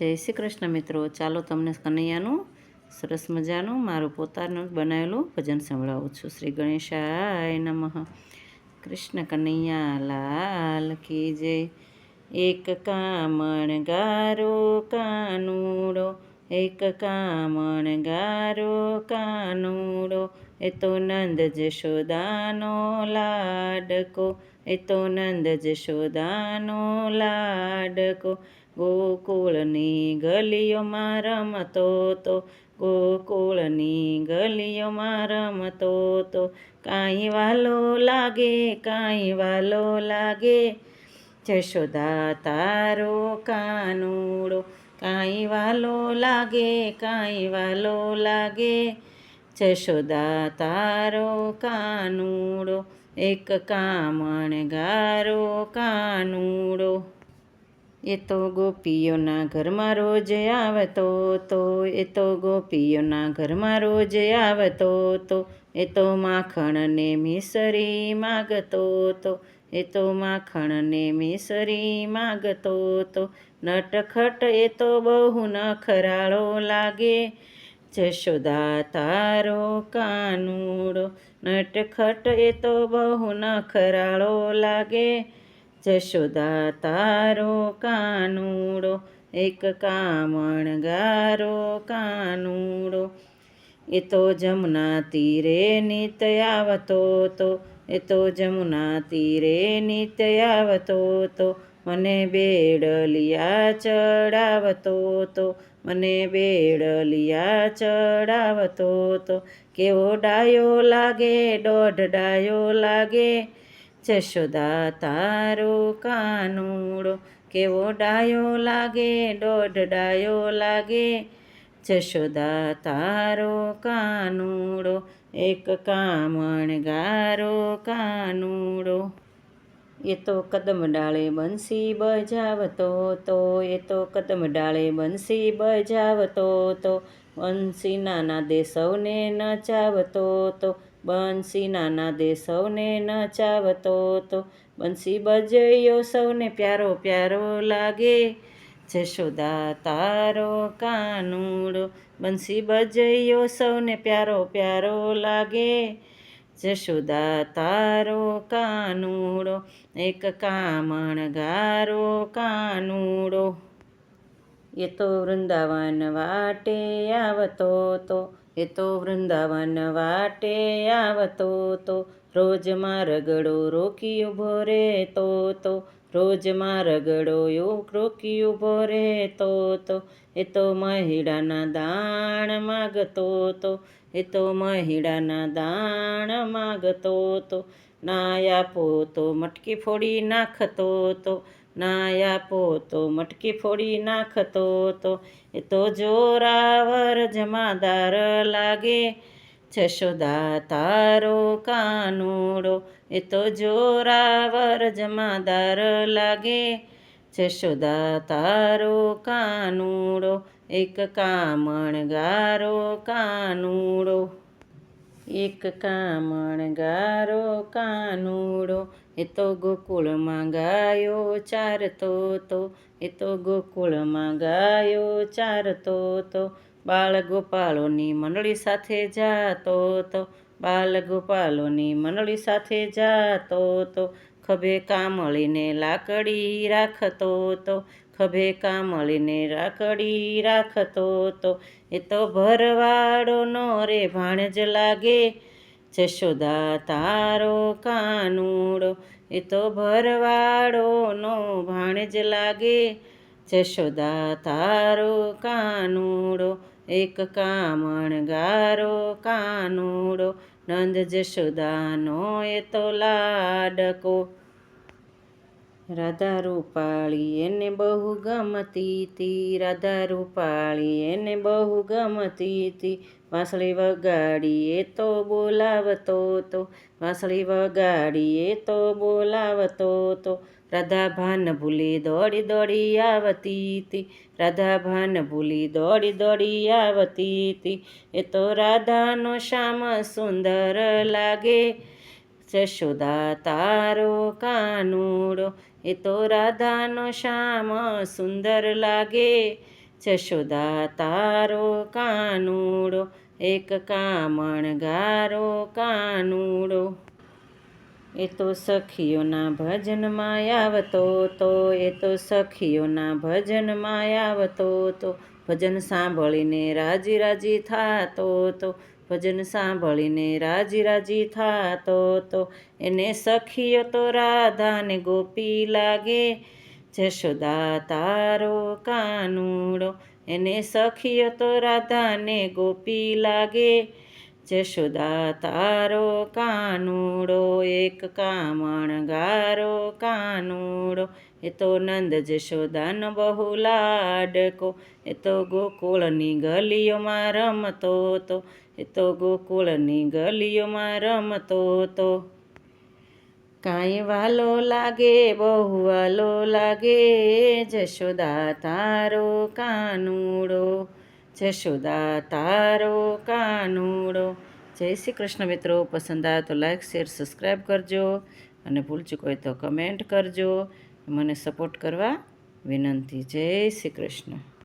જય શ્રી કૃષ્ણ મિત્રો. ચાલો તમને કનૈયાનું સરસ મજાનું મારું પોતાનું બનાવેલું ભજન સંભળાવું છું. શ્રી ગણેશાય નમઃ. કૃષ્ણ કનૈયા, લાલ કી જય. એક કામણ ગારો કાનુડો એક કામણ ગારો કાનુડો, એ તો નંદ જશોદાનો લાડકો, એ તો નંદ જશોદાનો લાડકો. ગોકુળની ગલીઓમાં રમતો તો, ગોકુળની ગલીઓમાં રમતો તો, કાંઈ વાલો લાગે, કાંઈ વાલો લાગે. જશોદા તારો કાનુડો કાંઈ વાલો લાગે કાંઈ વાલો લાગે. જશોદા તારો કાનુડો, એક કામણ ગારો કાનુડો. એ તો ગોપીઓના ઘરમાં રોજ આવતો તો, એ તો ગોપીઓના ઘરમાં રોજ આવતો તો, એ તો માખણને મિસરી માગતો તો એ તો માખણને મિસરી માગતો તો નટખટ એ તો બહુ નખરાળો લાગે. જશોદા તારો કાનુડો નટખટ એ તો બહુ નખરાળો લાગે. જશોદા તારો કાનુડો એક કામણ ગારો કાનુડો. એ તો જમના તીરે નિત્ય આવતો તો એ તો જમુના તીરે નિત્ય આવતો તો, મને બેડલિયા ચડાવતો તો, મને બેડલિયા ચડાવતો તો, કેવો ડાયો લાગે, દોઢ ડાયો લાગે, જશોદા તારો કાનુડો, કેવો ડાયો લાગે, દોઢ ડાયો લાગે, જશોદા તારો કાનુડો એક કામણ ગારો કાનુડો. એ તો કદમ ડાળે બંસી બજાવતો તો, એ તો કદમ ડાળે બંસી બજાવતો તો બંસીના નાદે સૌને નચાવતો તો બંસીના નાદે સૌને નચાવતો તો, બંસી બજયો સૌને પ્યારો પ્યારો લાગે. જશોદા તારો કાનુડો. બંસી બજયો સૌને પ્યારો પ્યારો લાગે. જશોદા તારો કાનુડો. એક કામણ ગારો કાનુડો. એ તો વૃંદાવન વાટે આવતો તો. એ તો વૃંદાવન વાટે આવતો તો. રોજ રગડો રોકી ઊભો રે તો તો, રોજ રગડો રોકી ઊભો તો તો, એ તો મહિડાના દાણ માગતો તો, એ તો મહિડાના દાણ માગતો તો ના આપો તો મટકી ફોડી નાખતો તો ના આપો તો મટકી ફોડી નાખતો તો, એ તો જોરાવર જમાદાર લાગે જશોદા, તારો કાનુડો એ તો જોરાવર જમાદાર લાગે. જશોદા, તારો કાનુડો એક કામણ ગારો કાનુડો. એક કામણ ગારો કાનુડો એ તો ગોકુળમાં ગાયો ચારતો તો, એ તો ગોકુળમાં ગાયો ચારતો તો. બાળ ગોપાળોની મંડળી સાથે જાતો તો બાલગોપાલોની મંડળી સાથે જાતો તો, ખભે કામળીને લાકડી રાખતો તો, ખભે કામળીને લાકડી રાખતો તો, એ તો ભરવાડો નો રે ભાણજ લાગે, જશોદા તારો કાનુડો, એ તો ભરવાડો નો ભાણજ લાગે, જશોદા તારો કાનુડો એક કામણ ગારો કાનુડો, નંદ જશોદાનો એ તો લાડકો. રાધા રૂપાળી એને બહુ ગમતી તી રાધા રૂપાળી એને બહુ ગમતી તી વાંસળી વગાડી એ તો બોલાવતો તો, વાંસળી વગાડી એ તો બોલાવતો તો રાધા ભાન ભૂલી દોડી દોડી આવતી હતી રાધાભાન ભૂલી દોડી દોડી આવતી હતી એ તો રાધાનો શ્યામ સુંદર લાગે. જશોદા તારો કાનુડો. એ તો રાધાનો શ્યામ સુંદર લાગે. જશોદા તારો કાનુડો. એક કામણ ગારો કાનુડો. એ તો સખીઓના ભજનમાં આવતો તો, એ તો સખીઓના ભજનમાં આવતો તો. ભજન સાંભળીને રાજી રાજી થાતો તો, ભજન સાંભળીને રાજી રાજી થાતો તો. એને સખીઓ તો રાધાને ગોપી લાગે, જશોદા તારો કાનુડો. એને સખીઓ તો રાધાને ગોપી લાગે જશોદા તારો કાનુડો એક કામણ ગારો કાનુડો એ તો નંદ જશોદાનો બહુ લાડકો એ તો ગોકુળની ગલીઓમાં રમતો તો એ તો ગોકુળની ગલીઓમાં રમતો તો કાંઈ વાલો લાગે બહુ વાલો લાગે જશોદા તારો કાનુડો જશોદા તારો કાનુડો. જય શ્રી કૃષ્ણ મિત્રો, પસંદ આવે તો લાઈક શેર સબસ્ક્રાઈબ કરજો અને ભૂલ ચૂક તો કમેન્ટ કરજો. મને સપોર્ટ કરવા વિનંતી. જય શ્રી કૃષ્ણ.